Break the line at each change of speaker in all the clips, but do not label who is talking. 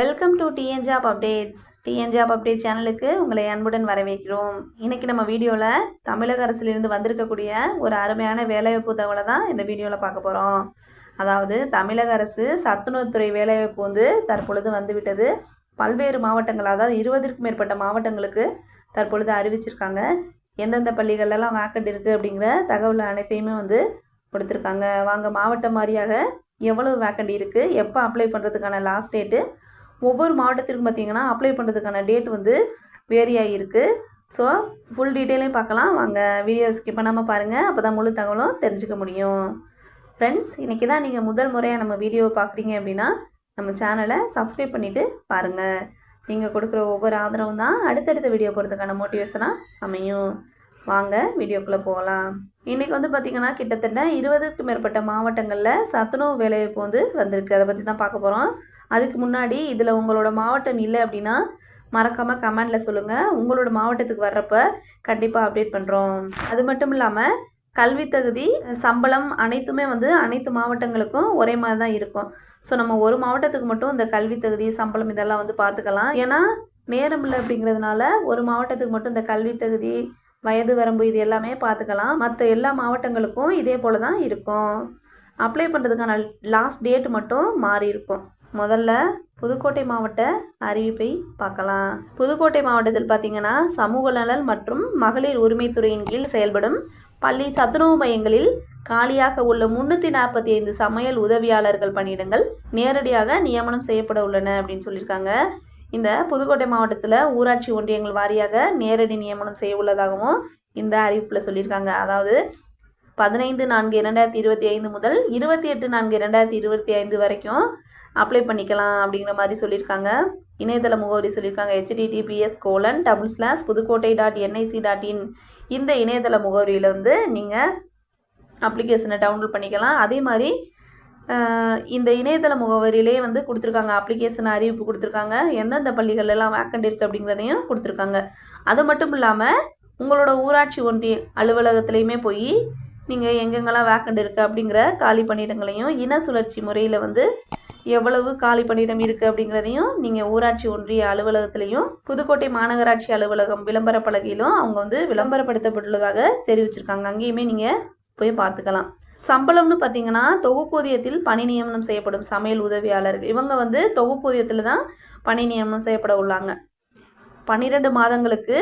Welcome to TN job updates TN job update சேனலுக்கு உங்களை அன்புடன் வரவேற்கிறோம். இன்னைக்கு நம்ம வீடியோவில் தமிழக அரசிலிருந்து வந்திருக்கக்கூடிய ஒரு அருமையான வேலைவாய்ப்பு தகவலை தான் இந்த வீடியோவில் பார்க்க போகிறோம் அதாவது தமிழக அரசு சத்துணவுத்துறை வேலைவாய்ப்பு வந்து தற்பொழுது வந்துவிட்டது. பல்வேறு மாவட்டங்கள் அதாவது இருபதற்கும் மேற்பட்ட மாவட்டங்களுக்கு தற்பொழுது அறிவிச்சிருக்காங்க. எந்தெந்த பள்ளிகளெல்லாம் வேக்கண்ட் இருக்குது அப்படிங்கிற தகவல் அனைத்தையுமே வந்து கொடுத்துருக்காங்க. வாங்க மாவட்டம் மாதிரியாக எவ்வளவு வேக்கண்ட் இருக்குது எப்போ அப்ளை பண்ணுறதுக்கான லாஸ்ட் டேட்டு ஒவ்வொரு மாவட்டத்திற்கும் பார்த்தீங்கன்னா அப்ளை பண்ணுறதுக்கான டேட் வந்து வேரி ஆகியிருக்கு ஸோ ஃபுல் டீட்டெயிலையும் பார்க்கலாம். வாங்க வீடியோ ஸ்கிப் பண்ணாமல் பாருங்கள் அப்போ தான் முழு தகவலும் தெரிஞ்சுக்க முடியும். ஃப்ரெண்ட்ஸ் இன்றைக்கி தான் நீங்கள் முதல் முறையாக நம்ம வீடியோவை பார்க்குறீங்க அப்படின்னா நம்ம சேனலை சப்ஸ்கிரைப் பண்ணிவிட்டு பாருங்கள் நீங்கள் கொடுக்குற ஒவ்வொரு ஆதரவும் தான் அடுத்தடுத்த வீடியோ போகிறதுக்கான மோட்டிவேஷனாக அமையும். வாங்க வீடியோக்குள்ளே போகலாம். இன்றைக்கி வந்து பார்த்திங்கன்னா கிட்டத்தட்ட இருபதுக்கும் மேற்பட்ட மாவட்டங்களில் சத்துணவு வேலைவாய்ப்பு வந்து வந்திருக்கு. அதை பற்றி தான் பார்க்க போகிறோம் அதுக்கு முன்னாடி இதில் உங்களோட மாவட்டம் இல்லை அப்படின்னா மறக்காமல் கமெண்டில் சொல்லுங்கள் உங்களோட மாவட்டத்துக்கு வர்றப்ப கண்டிப்பாக அப்டேட் பண்ணுறோம் அது மட்டும் இல்லாமல் கல்வி தகுதி சம்பளம் அனைத்துமே வந்து அனைத்து மாவட்டங்களுக்கும் ஒரே மாதிரி தான் இருக்கும். ஸோ நம்ம ஒரு மாவட்டத்துக்கு மட்டும் இந்த கல்வி தகுதி சம்பளம் இதெல்லாம் வந்து பார்த்துக்கலாம் ஏன்னா நேரம் இல்லை அப்படிங்கிறதுனால ஒரு மாவட்டத்துக்கு மட்டும் இந்த கல்வி தகுதி வயது வரம்பு இது எல்லாமே பார்த்துக்கலாம். மற்ற எல்லா மாவட்டங்களுக்கும் இதே போல் தான் இருக்கும். அப்ளை பண்ணுறதுக்கான லாஸ்ட் டேட் மட்டும் மாறி இருக்கும். முதல்ல புதுக்கோட்டை மாவட்ட அறிவிப்பை பார்க்கலாம். புதுக்கோட்டை மாவட்டத்தில் பார்த்தீங்கன்னா சமூக நலன் மற்றும் மகளிர் உரிமைத்துறையின் கீழ் செயல்படும் பள்ளி சத்துணவு மையங்களில் காலியாக உள்ள முன்னூற்றி நாற்பத்தி ஐந்து சமையல் உதவியாளர்கள் பணியிடங்கள் நேரடியாக நியமனம் செய்யப்பட உள்ளன அப்படின்னு சொல்லியிருக்காங்க. இந்த புதுக்கோட்டை மாவட்டத்தில் ஊராட்சி ஒன்றியங்கள் வாரியாக நேரடி நியமனம் செய்ய உள்ளதாகவும் இந்த அறிவிப்பில் சொல்லியிருக்காங்க. அதாவது பதினைந்து நான்கு இரண்டாயிரத்தி இருபத்தி ஐந்து முதல் இருபத்தி எட்டு நான்கு இரண்டாயிரத்தி இருபத்தி ஐந்து வரைக்கும் அப்ளை பண்ணிக்கலாம் அப்படிங்கிற மாதிரி சொல்லியிருக்காங்க. இணையதள முகவரி சொல்லியிருக்காங்க. HTTPS colon double slash Pudukkottai dot NIC dot in இந்த இணையதள முகவரியில் வந்து நீங்கள் அப்ளிகேஷனை டவுன்லோட் பண்ணிக்கலாம். அதே மாதிரி இந்த இணையதள முகவரியிலே வந்து கொடுத்துருக்காங்க. அப்ளிகேஷன் அறிவிப்பு கொடுத்துருக்காங்க. எந்தெந்த பள்ளிகளெல்லாம் வேக்கண்ட் இருக்குது அப்படிங்கிறதையும் கொடுத்துருக்காங்க. அது மட்டும் இல்லாமல் உங்களோட ஊராட்சி ஒன்றிய அலுவலகத்துலேயுமே போய் நீங்கள் எங்கெங்கெல்லாம் வேக்கண்ட் இருக்குது அப்படிங்கிற காலி பணியிடங்களையும் இன சுழற்சி முறையில் வந்து எவ்வளவு காலி பணியிடம் இருக்குது அப்படிங்கிறதையும் நீங்கள் ஊராட்சி ஒன்றிய அலுவலகத்திலையும் புதுக்கோட்டை மாநகராட்சி அலுவலகம் விளம்பர பலகையிலும் அவங்க வந்து விளம்பரப்படுத்தப்பட்டுள்ளதாக தெரிவிச்சிருக்காங்க. அங்கேயுமே நீங்கள் போய் பார்த்துக்கலாம். சம்பளம்னு பார்த்தீங்கன்னா தொகுப்பூதியத்தில் பணி நியமனம் செய்யப்படும் சமையல் உதவியாளர்கள். இவங்க வந்து தொகுப்பூதியத்தில் தான் பணி நியமனம் செய்யப்பட உள்ளாங்க. பன்னிரெண்டு மாதங்களுக்கு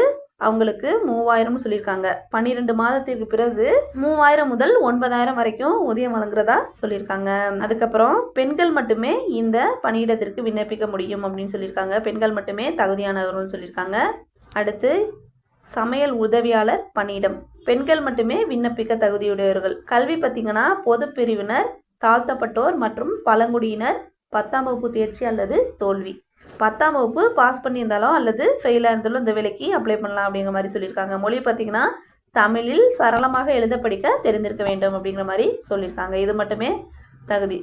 அவங்களுக்கு மூவாயிரம்னு சொல்லியிருக்காங்க. பன்னிரெண்டு மாதத்திற்கு பிறகு மூவாயிரம் முதல் ஒன்பதாயிரம் வரைக்கும் ஊதியம் வழங்குறதா சொல்லியிருக்காங்க. அதுக்கப்புறம் பெண்கள் மட்டுமே இந்த பணியிடத்திற்கு விண்ணப்பிக்க முடியும் அப்படின்னு சொல்லியிருக்காங்க. பெண்கள் மட்டுமே தகுதியானவர்கள்னு சொல்லியிருக்காங்க. அடுத்து சமையல் உதவியாளர் பணியிடம். பெண்கள் மட்டுமே விண்ணப்பிக்க தகுதியுடையவர்கள். கல்வி பார்த்தீங்கன்னா பொது பிரிவினர் தாழ்த்தப்பட்டோர் மற்றும் பழங்குடியினர் பத்தாம் வகுப்பு தேர்ச்சி அல்லது தோல்வி. பத்தாம் வகுப்பு பாஸ் பண்ணியிருந்தாலும் அல்லது ஃபெயிலாக இருந்தாலும் இந்த வேலைக்கு அப்ளை பண்ணலாம் அப்படிங்கிற மாதிரி சொல்லியிருக்காங்க. மொழி பார்த்தீங்கன்னா தமிழில் சரளமாக எழுத படிக்க தெரிந்திருக்க வேண்டும் அப்படிங்கிற மாதிரி சொல்லியிருக்காங்க. இது மட்டுமே தகுதி.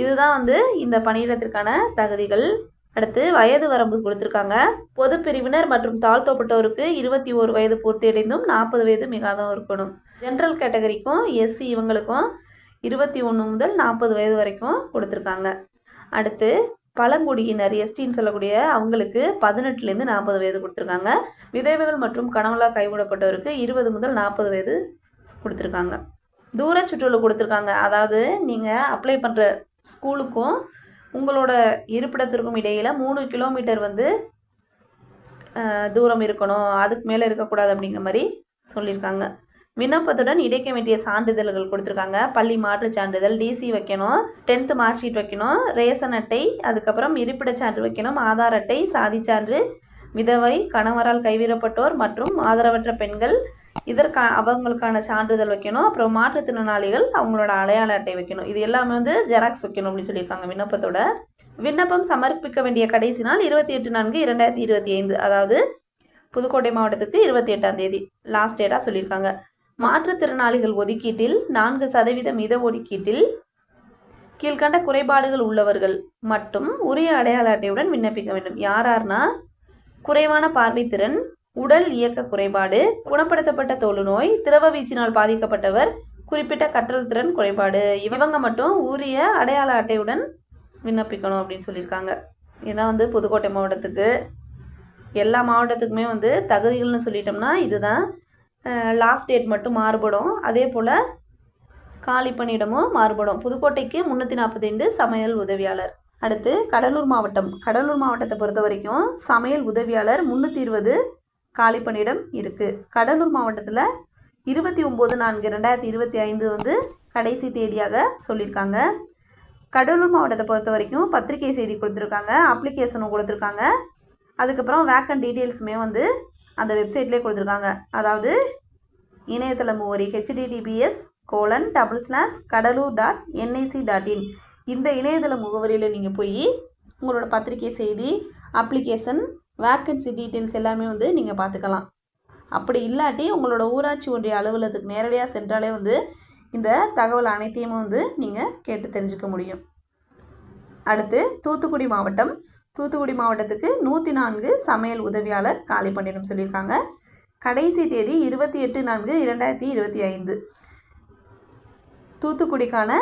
இதுதான் வந்து இந்த பணியிடத்திற்கான தகுதிகள். அடுத்து வயது வரம்பு கொடுத்துருக்காங்க. பொது பிரிவினர் மற்றும் தாழ்த்தப்பட்டோருக்கு இருபத்தி ஓரு வயது பூர்த்தியடைந்தும் நாற்பது வயது மிகாதும் இருக்கணும். ஜென்ரல் கேட்டகரிக்கும் எஸ்சி இவங்களுக்கும் இருபத்தி ஒன்று முதல் நாற்பது வயது வரைக்கும் கொடுத்துருக்காங்க. அடுத்து பழங்குடியினர் எஸ்டின்னு சொல்லக்கூடிய அவங்களுக்கு பதினெட்டுலேருந்து நாற்பது வயது கொடுத்துருக்காங்க. விதவைகள் மற்றும் கணவலாக கைவிடப்பட்டவருக்கு இருபது முதல் நாற்பது வயது கொடுத்துருக்காங்க. தூர சுற்றுலா கொடுத்துருக்காங்க. அதாவது நீங்கள் அப்ளை பண்ணுற ஸ்கூலுக்கும் உங்களோட இருப்பிடத்திற்கும் இடையில் மூணு கிலோமீட்டர் வந்து தூரம் இருக்கணும் அதுக்கு மேலே இருக்கக்கூடாது அப்படிங்கிற மாதிரி சொல்லியிருக்காங்க. விண்ணப்பத்துடன் இடைக்க வேண்டிய சான்றிதழ்கள் கொடுத்துருக்காங்க. பள்ளி மாற்றுச் சான்றிதழ் டிசி வைக்கணும் டென்த்து மார்க் ஷீட் வைக்கணும் ரேஷன் அட்டை அதுக்கப்புறம் இருப்பிடச் சான்று வைக்கணும் ஆதார் அட்டை சாதி சான்று விதவை கணவரால் கைவிடப்பட்டோர் மற்றும் ஆதரவற்ற பெண்கள் இதற்கா அவங்களுக்கான சான்றிதழ் வைக்கணும். அப்புறம் மாற்றுத்திறனாளிகள் அவங்களோட அடையாள அட்டை வைக்கணும். இது எல்லாமே வந்து ஜெராக்ஸ் வைக்கணும் அப்படின்னு சொல்லியிருக்காங்க விண்ணப்பத்தோட. விண்ணப்பம் சமர்ப்பிக்க வேண்டிய கடைசி நாள் இருபத்தி எட்டு நான்கு இரண்டாயிரத்தி இருபத்தி ஐந்து அதாவது புதுக்கோட்டை மாவட்டத்துக்கு இருபத்தி எட்டாம் தேதி. லாஸ்ட் டேட்டாக சொல்லியிருக்காங்க. மாற்றுத்திறனாளிகள் ஒதுக்கீட்டில் நான்கு சதவீதம் இத ஒதுக்கீட்டில் கீழ்கண்ட குறைபாடுகள் உள்ளவர்கள் மட்டும் உரிய அடையாள அட்டையுடன் விண்ணப்பிக்க வேண்டும். யார் யார்னா குறைவான பார்வைத்திறன் உடல் இயக்க குறைபாடு குணப்படுத்தப்பட்ட தொழுநோய் திரவ வீச்சினால் பாதிக்கப்பட்டவர் குறிப்பிட்ட கற்றல் திறன் குறைபாடு. இவங்க மட்டும் உரிய அடையாள அட்டையுடன் விண்ணப்பிக்கணும் அப்படின்னு சொல்லியிருக்காங்க. இதுதான் வந்து புதுக்கோட்டை மாவட்டத்துக்கு. எல்லா மாவட்டத்துக்குமே வந்து தகுதிகள்னு சொல்லிட்டோம்னா இதுதான் லாஸ்ட் டேட் மட்டும் மாறுபடும். அதே போல் காலி பணியிடமும் மாறுபடும். புதுக்கோட்டைக்கு முந்நூற்றி நாற்பத்தைந்து சமையல் உதவியாளர். அடுத்து கடலூர் மாவட்டம். கடலூர் மாவட்டத்தை பொறுத்த வரைக்கும் சமையல் உதவியாளர் முந்நூற்றி இருபது காலி பணியிடம் இருக்குது கடலூர் மாவட்டத்தில் இருபத்தி ஒம்பது நான்கு ரெண்டாயிரத்தி இருபத்தி ஐந்து வந்து கடைசி தேதியாக சொல்லியிருக்காங்க. கடலூர் மாவட்டத்தை பொறுத்த வரைக்கும் பத்திரிகை செய்தி கொடுத்துருக்காங்க அப்ளிகேஷனும் கொடுத்துருக்காங்க. அதுக்கப்புறம் வேக்கன் டீட்டெயில்ஸுமே வந்து அந்த வெப்சைட்லேயே கொடுத்துருக்காங்க. அதாவது இணையதள முகவரி HTTPS colon double slash Cuddalore dot NIC dot in இந்த இணையதள முகவரியில் நீங்கள் போய் உங்களோட பத்திரிகை செய்தி அப்ளிகேஷன் வேக்கன்சி டீட்டெயில்ஸ் எல்லாமே வந்து நீங்கள் பார்த்துக்கலாம். அப்படி இல்லாட்டி உங்களோட ஊராட்சி ஒன்றிய அலுவலகத்துக்கு நேரடியாக சென்றாலே வந்து இந்த தகவல் அனைத்தையும் வந்து நீங்கள் கேட்டு தெரிஞ்சுக்க முடியும். அடுத்து தூத்துக்குடி மாவட்டம். தூத்துக்குடி மாவட்டத்துக்கு நூற்றி நான்கு சமையல் உதவியாளர் காலி பண்ணிடும் சொல்லியிருக்காங்க. கடைசி தேதி இருபத்தி எட்டு நான்கு இரண்டாயிரத்தி இருபத்தி ஐந்து. தூத்துக்குடிக்கான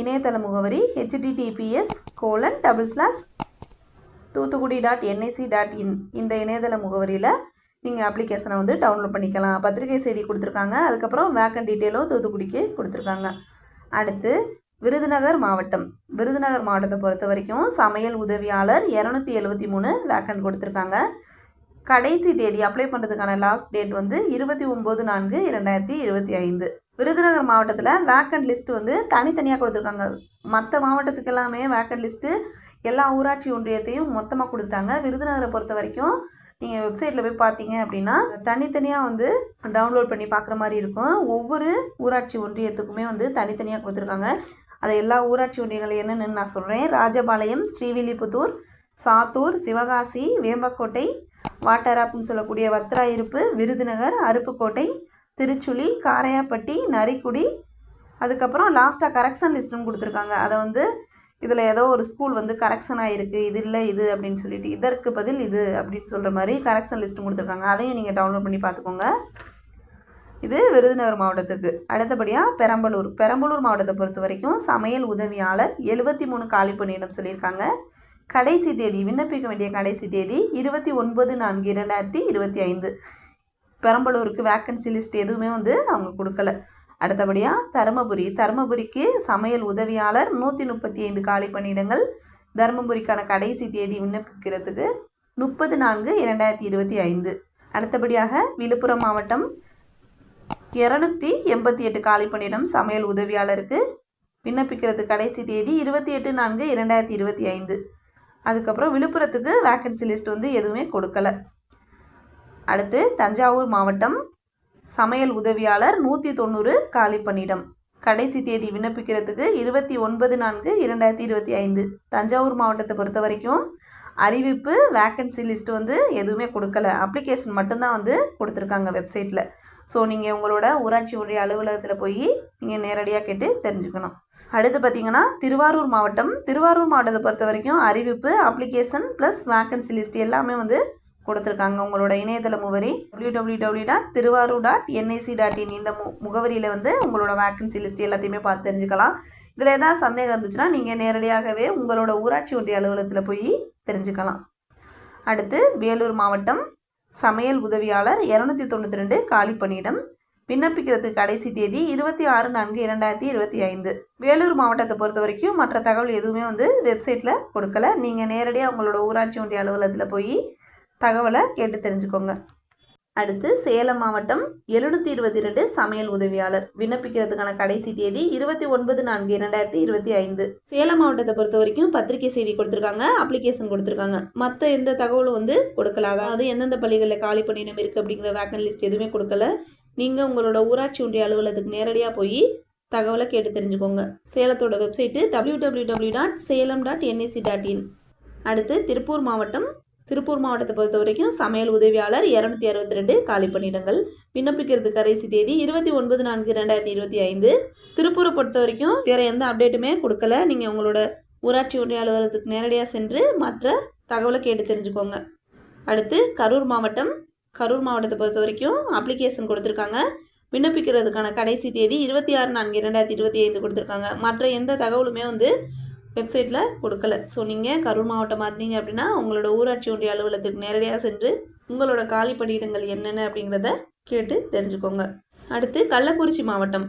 இணையதள முகவரி HTTPS colon double slash Thoothukudi dot NIC dot in இந்த இணையதள முகவரியில் நீங்கள் அப்ளிகேஷனை வந்து டவுன்லோட் பண்ணிக்கலாம். பத்திரிகை செய்தி கொடுத்துருக்காங்க. அதுக்கப்புறம் வேக்கன் டீட்டெயிலும் தூத்துக்குடிக்கு கொடுத்துருக்காங்க. அடுத்து விருதுநகர் மாவட்டம். விருதுநகர் மாவட்டத்தை பொறுத்த வரைக்கும் சமையல் உதவியாளர் இரநூத்தி எழுபத்தி மூணு வேக்கன் கொடுத்துருக்காங்க. கடைசி தேதி அப்ளை பண்ணுறதுக்கான லாஸ்ட் டேட் வந்து இருபத்தி ஒம்பது நான்கு இரண்டாயிரத்தி இருபத்தி ஐந்து. விருதுநகர் மாவட்டத்தில் வேக்கன் லிஸ்ட் வந்து தனித்தனியாக கொடுத்துருக்காங்க. மற்ற மாவட்டத்துக்கு எல்லாமே வேக்கண்ட் லிஸ்ட்டு எல்லா ஊராட்சி ஒன்றியத்தையும் மொத்தமாக கொடுத்தாங்க. விருதுநகரை பொறுத்த வரைக்கும் நீங்கள் வெப்சைட்டில் போய் பார்த்தீங்க அப்படின்னா தனித்தனியாக வந்து டவுன்லோட் பண்ணி பார்க்குற மாதிரி இருக்கும். ஒவ்வொரு ஊராட்சி ஒன்றியத்துக்குமே வந்து தனித்தனியாக கொடுத்துருக்காங்க. அதை எல்லா ஊராட்சி ஒன்றியங்கள் என்னென்னு நான் சொல்கிறேன் ராஜபாளையம் ஸ்ரீவில்லிபுத்தூர் சாத்தூர் சிவகாசி வேம்பக்கோட்டை வாட்டராப்னு சொல்லக்கூடிய வத்ராயிருப்பு விருதுநகர் அருப்புக்கோட்டை திருச்சுழி காரையாப்பட்டி நரிக்குடி. அதுக்கப்புறம் லாஸ்ட்டாக கரெக்ஷன் லிஸ்ட்டுன்னு கொடுத்துருக்காங்க. அதை வந்து இதில் ஏதோ ஒரு ஸ்கூல் வந்து கரெக்ஷன் ஆகிருக்கு இது இல்லை இது அப்படின்னு சொல்லிட்டு இதற்கு பதில் இது அப்படின்னு சொல்கிற மாதிரி கரெக்ஷன் லிஸ்ட்டு கொடுத்துருக்காங்க. அதையும் நீங்கள் டவுன்லோட் பண்ணி பார்த்துக்கோங்க. இது விருதுநகர் மாவட்டத்துக்கு. அடுத்தபடியாக பெரம்பலூர். பெரம்பலூர் மாவட்டத்தை பொறுத்த வரைக்கும் சமையல் உதவியாளர் எழுபத்தி மூணு காலி பணியிடம் சொல்லியிருக்காங்க. கடைசி தேதி விண்ணப்பிக்க வேண்டிய கடைசி தேதி இருபத்தி ஒன்பது நான்கு இரண்டாயிரத்தி இருபத்தி ஐந்து. பெரம்பலூருக்கு வேக்கன்சி லிஸ்ட் எதுவுமே வந்து அவங்க கொடுக்கல. அடுத்தபடியாக தருமபுரி. தருமபுரிக்கு சமையல் உதவியாளர் நூற்றி முப்பத்தி ஐந்து காலி பணியிடங்கள். தருமபுரிக்கான கடைசி தேதி விண்ணப்பிக்கிறதுக்கு முப்பது நான்கு இரண்டாயிரத்தி இருபத்தி ஐந்து அடுத்தபடியாக விழுப்புரம் மாவட்டம் இரநூத்தி எண்பத்தி எட்டு காலி பணியிடம் சமையல் உதவியாளருக்கு விண்ணப்பிக்கிறது கடைசி தேதி இருபத்தி எட்டு நான்கு இரண்டாயிரத்தி இருபத்தி ஐந்து அதுக்கப்புறம் விழுப்புரத்துக்கு வேக்கன்சி லிஸ்ட் வந்து எதுவுமே கொடுக்கல. அடுத்து தஞ்சாவூர் மாவட்டம் சமையல் உதவியாளர் நூற்றி தொண்ணூறு காலி பணியிடம். கடைசி தேதி விண்ணப்பிக்கிறதுக்கு இருபத்தி ஒன்பது நான்கு இரண்டாயிரத்தி இருபத்தி ஐந்து. தஞ்சாவூர் மாவட்டத்தை பொறுத்த வரைக்கும் அறிவிப்பு வேக்கன்சி லிஸ்ட் வந்து எதுவுமே கொடுக்கல. அப்ளிகேஷன் மட்டும்தான் வந்து கொடுத்துருக்காங்க வெப்சைட்டில் ஸோ நீங்கள் உங்களோட ஊராட்சி ஒன்றிய அலுவலகத்தில் போய் நீங்கள் நேரடியாக கேட்டு தெரிஞ்சுக்கணும். அடுத்து பார்த்தீங்கன்னா திருவாரூர் மாவட்டம். திருவாரூர் மாவட்டத்தை பொறுத்த வரைக்கும் அறிவிப்பு அப்ளிகேஷன் ப்ளஸ் வேக்கன்சி லிஸ்ட் எல்லாமே வந்து கொடுத்துருக்காங்க. உங்களோட இணையதள முகவரி W W W dot Thiruvarur dot NIC dot in இந்த மு முகவரியில் வந்து உங்களோட வேக்கன்சி லிஸ்ட் எல்லாத்தையுமே பார்த்து தெரிஞ்சுக்கலாம். இதில் ஏதாவது சந்தேகம் இருந்துச்சுன்னா நீங்கள் நேரடியாகவே உங்களோட ஊராட்சி ஒன்றிய அலுவலகத்தில் போய் தெரிஞ்சுக்கலாம். அடுத்து வேலூர் மாவட்டம் சமையல் உதவியாளர் இரநூத்தி தொண்ணூற்றி ரெண்டு காலி பணியிடம் விண்ணப்பிக்கிறதுக்கு கடைசி தேதி இருபத்தி ஆறு நான்கு இரண்டாயிரத்தி இருபத்தி ஐந்து. வேலூர் மாவட்டத்தை பொறுத்த வரைக்கும் மற்ற தகவல் எதுவுமே வந்து வெப்சைட்டில் கொடுக்கல. நீங்கள் நேரடியாக உங்களோட ஊராட்சி ஒன்றிய அலுவலகத்தில் போய் தகவலை கேட்டு தெரிஞ்சுக்கோங்க. அடுத்து சேலம் மாவட்டம் எழுநூற்றி இருபத்தி ரெண்டு சமையல் உதவியாளர். விண்ணப்பிக்கிறதுக்கான கடைசி தேதி இருபத்தி ஒன்பது நான்கு இரண்டாயிரத்தி இருபத்தி ஐந்து. சேலம் மாவட்டத்தை பொறுத்த வரைக்கும் பத்திரிகை செய்தி கொடுத்துருக்காங்க அப்ளிகேஷன் கொடுத்துருக்காங்க. மற்ற எந்த தகவலும் வந்து கொடுக்கல. அதாவது எந்தெந்த பள்ளிகளில் காலி பணியிடம் இருக்குது அப்படிங்கிற வேக்கன் லிஸ்ட் எதுவுமே கொடுக்கல. நீங்கள் உங்களோட ஊராட்சி ஒன்றிய அலுவலகத்துக்கு நேரடியாக போய் தகவலை கேட்டு தெரிஞ்சுக்கோங்க. சேலத்தோட website W W W dot Salem dot NAC dot in அடுத்து திருப்பூர் மாவட்டம் திருப்பூர் மாவட்டத்தை பொறுத்த வரைக்கும் சமையல் உதவியாளர் இரநூத்தி அறுபத்தி ரெண்டு காலி பணியிடங்கள் விண்ணப்பிக்கிறது கடைசி தேதி இருபத்தி ஒன்பது நான்கு ரெண்டாயிரத்தி இருபத்தி ஐந்து. திருப்பூரை பொறுத்த வரைக்கும் வேறு எந்த அப்டேட்டுமே கொடுக்கல. நீங்கள் உங்களோட ஊராட்சி ஒன்றிய அலுவலகத்துக்கு நேரடியாக சென்று மற்ற தகவலை கேட்டு தெரிஞ்சுக்கோங்க. அடுத்து கரூர் மாவட்டம். கரூர் மாவட்டத்தை பொறுத்த வரைக்கும் அப்ளிகேஷன் கொடுத்துருக்காங்க. விண்ணப்பிக்கிறதுக்கான கடைசி தேதி இருபத்தி ஆறு நான்கு இரண்டாயிரத்தி இருபத்தி ஐந்து கொடுத்துருக்காங்க. மற்ற எந்த தகவலுமே வந்து வெப்சைட்டில் கொடுக்கல. ஸோ நீங்கள் கரூர் மாவட்டமாக இருந்தீங்க அப்படின்னா உங்களோட ஊராட்சி ஒன்றிய அலுவலகத்துக்கு நேரடியாக சென்று உங்களோட காலி பணியிடங்கள் என்னென்ன அப்படிங்கிறத கேட்டு தெரிஞ்சுக்கோங்க. அடுத்து கள்ளக்குறிச்சி மாவட்டம்.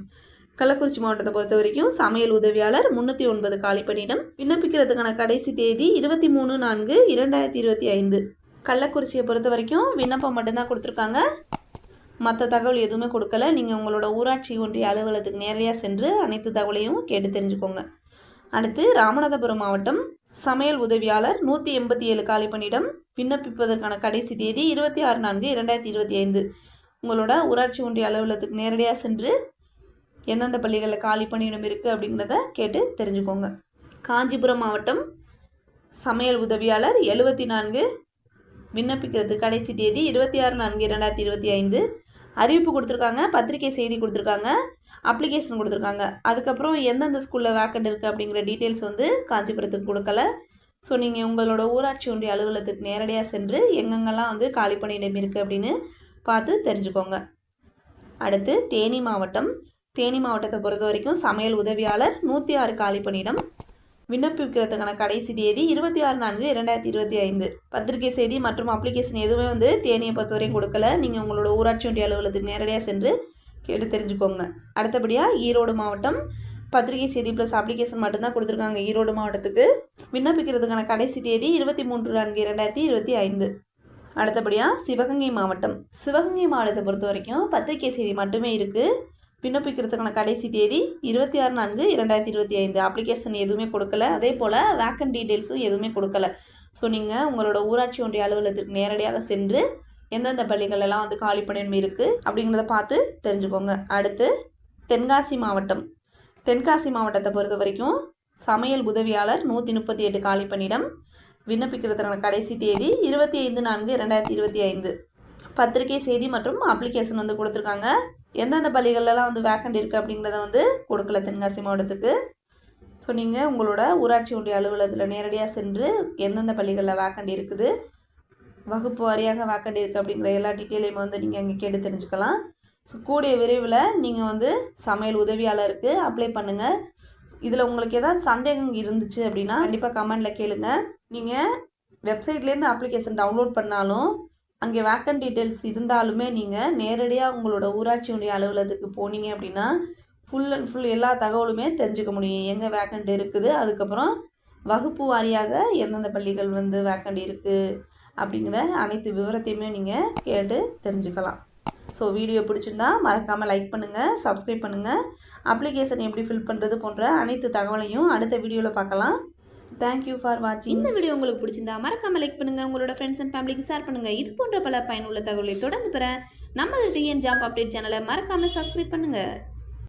கள்ளக்குறிச்சி மாவட்டத்தை பொறுத்த வரைக்கும் சமையல் உதவியாளர் முந்நூற்றி ஒன்பது காலி பணியிடம். விண்ணப்பிக்கிறதுக்கான கடைசி தேதி இருபத்தி மூணு நான்கு இரண்டாயிரத்தி இருபத்தி ஐந்து. கள்ளக்குறிச்சியை பொறுத்த வரைக்கும் விண்ணப்பம் மட்டும்தான் கொடுத்துருக்காங்க. மற்ற தகவல் எதுவுமே கொடுக்கல. நீங்கள் உங்களோட ஊராட்சி ஒன்றிய அலுவலகத்துக்கு நேரடியாக சென்று அனைத்து தகவலையும் கேட்டு தெரிஞ்சுக்கோங்க. அடுத்து ராமநாதபுரம் மாவட்டம் சமையல் உதவியாளர் நூற்றி எண்பத்தி ஏழு காலி பணியிடம் விண்ணப்பிப்பதற்கான கடைசி தேதி இருபத்தி ஆறு நான்கு இரண்டாயிரத்தி இருபத்தி ஐந்து. உங்களோட ஊராட்சி ஒன்றிய அலுவலகத்துக்கு நேரடியாக சென்று எந்தெந்த பள்ளிகளில் காலி பணியிடம் இருக்குது அப்படிங்கிறத கேட்டு தெரிஞ்சுக்கோங்க. காஞ்சிபுரம் மாவட்டம் சமையல் உதவியாளர் எழுபத்தி நான்கு. விண்ணப்பிக்கிறது கடைசி தேதி இருபத்தி ஆறு நான்கு இரண்டாயிரத்தி இருபத்தி ஐந்து. அறிவிப்பு கொடுத்துருக்காங்க பத்திரிகை செய்தி கொடுத்துருக்காங்க. அப்ளிகேஷன் கொடுத்துருக்காங்க. அதுக்கப்புறம் எந்தெந்த ஸ்கூலில் வேக்கண்ட் இருக்குது அப்படிங்கிற டீட்டெயில்ஸ் வந்து காஞ்சிபுரத்துக்கு கொடுக்கல. ஸோ நீங்கள் உங்களோட ஊராட்சி ஒன்றிய அலுவலகத்துக்கு நேரடியாக சென்று எங்கெங்கெல்லாம் வந்து காலி பணியிடம் இருக்குது அப்படின்னு பார்த்து தெரிஞ்சுக்கோங்க. அடுத்து தேனி மாவட்டம். தேனி மாவட்டத்தை பொறுத்த வரைக்கும் சமையல் உதவியாளர் நூற்றி ஆறு காலி பணியிடம். விண்ணப்பிக்கிறதுக்கான கடைசி தேதி இருபத்தி ஆறு நான்கு இரண்டாயிரத்தி இருபத்தி ஐந்து. பத்திரிகை செய்தி மற்றும் அப்ளிகேஷன் எதுவுமே வந்து தேனியை பொறுத்தவரையும் கொடுக்கல. நீங்கள் உங்களோட ஊராட்சி ஒன்றிய அலுவலகத்துக்கு நேரடியாக சென்று கேட்டு தெரிஞ்சுக்கோங்க. அடுத்தபடியாக ஈரோடு மாவட்டம் பத்திரிகை செய்தி ப்ளஸ் அப்ளிகேஷன் மட்டும்தான் கொடுத்துருக்காங்க. ஈரோடு மாவட்டத்துக்கு விண்ணப்பிக்கிறதுக்கான கடைசி தேதி இருபத்தி மூன்று நான்கு இரண்டாயிரத்தி இருபத்தி ஐந்து. அடுத்தபடியாக சிவகங்கை மாவட்டம். சிவகங்கை மாவட்டத்தை பொறுத்த வரைக்கும் பத்திரிகை செய்தி மட்டுமே இருக்குது விண்ணப்பிக்கிறதுக்கான கடைசி தேதி இருபத்தி ஆறு நான்கு இரண்டாயிரத்தி இருபத்தி ஐந்து. அப்ளிகேஷன் எதுவுமே கொடுக்கல. அதே போல் வேக்கன் டீட்டெயில்ஸும் எதுவுமே கொடுக்கல. ஸோ நீங்கள் உங்களோட ஊராட்சி ஒன்றிய அலுவலகத்துக்கு நேரடியாக சென்று எந்தெந்த பள்ளிகள் எல்லாம் வந்து காலி பணியிடம் இருக்குது அப்படிங்கிறத பார்த்து தெரிஞ்சுக்கோங்க. அடுத்து தென்காசி மாவட்டம். தென்காசி மாவட்டத்தை பொறுத்த வரைக்கும் சமையல் உதவியாளர் நூற்றி முப்பத்தி எட்டு காலி பணியிடம் விண்ணப்பிக்கிறதுக்கான கடைசி தேதி இருபத்தி ஐந்து நான்கு ரெண்டாயிரத்தி இருபத்தி ஐந்து பத்திரிகை செய்தி மற்றும் அப்ளிகேஷன் வந்து கொடுத்துருக்காங்க. எந்தெந்த பள்ளிகள்லாம் வந்து வேக்கண்ட் இருக்குது அப்படிங்கிறத வந்து கொடுக்கல தென்காசி மாவட்டத்துக்கு. ஸோ நீங்கள் உங்களோட ஊராட்சி ஒன்றிய அலுவலகத்தில் நேரடியாக சென்று எந்தெந்த பள்ளிகளில் வேக்கண்ட் இருக்குது வகுப்பு வாரியாக வேக்கண்ட் இருக்குது அப்படிங்கிற எல்லா டீட்டெயிலையும் வந்து நீங்கள் அங்கே கேட்டு தெரிஞ்சுக்கலாம். ஸோ கூடிய விரைவில் நீங்கள் வந்து சமையல் உதவியாளருக்கு அப்ளை பண்ணுங்கள் இதில் உங்களுக்கு ஏதாவது சந்தேகம் இருந்துச்சு அப்படின்னா கண்டிப்பாக கமெண்டில் கேளுங்க. நீங்கள் வெப்சைட்லேருந்து அப்ளிகேஷன் டவுன்லோட் பண்ணாலும் அங்கே வேக்கன்ட் டீட்டெயில்ஸ் இருந்தாலுமே நீங்கள் நேரடியாக உங்களோட ஊராட்சி ஒன்றிய அலுவலகத்துக்கு போனீங்க அப்படின்னா ஃபுல் அண்ட் ஃபுல் எல்லா தகவலுமே தெரிஞ்சுக்க முடியும். எங்கே வேக்கண்ட் இருக்குது அதுக்கப்புறம் வகுப்பு வாரியாக எந்தெந்த பள்ளிகள் வந்து வேக்கண்ட் இருக்குது அப்படிங்கிற அனைத்து விவரத்தையுமே நீங்கள் கேட்டு தெரிஞ்சுக்கலாம். ஸோ வீடியோ பிடிச்சிருந்தா மறக்காமல் லைக் பண்ணுங்கள் சப்ஸ்கிரைப் பண்ணுங்கள் அப்ளிகேஷன் எப்படி ஃபில் பண்ணுறது போன்ற அனைத்து தகவலையும் அடுத்த வீடியோவில் பார்க்கலாம். தேங்க்யூ ஃபார் வாட்சிங்
இந்த வீடியோ உங்களுக்கு பிடிச்சிருந்தா மறக்காம லைக் பண்ணுங்கள் உங்களோட ஃப்ரெண்ட்ஸ் அண்ட் ஃபேமிலிக்கு ஷேர் பண்ணுங்க. இது போன்ற பல பயனுள்ள தகவலை தொடர்ந்து பெற நமது டிஎன் ஜாப் அப்டேட் சேனலை மறக்காமல் சப்ஸ்கிரைப் பண்ணுங்கள்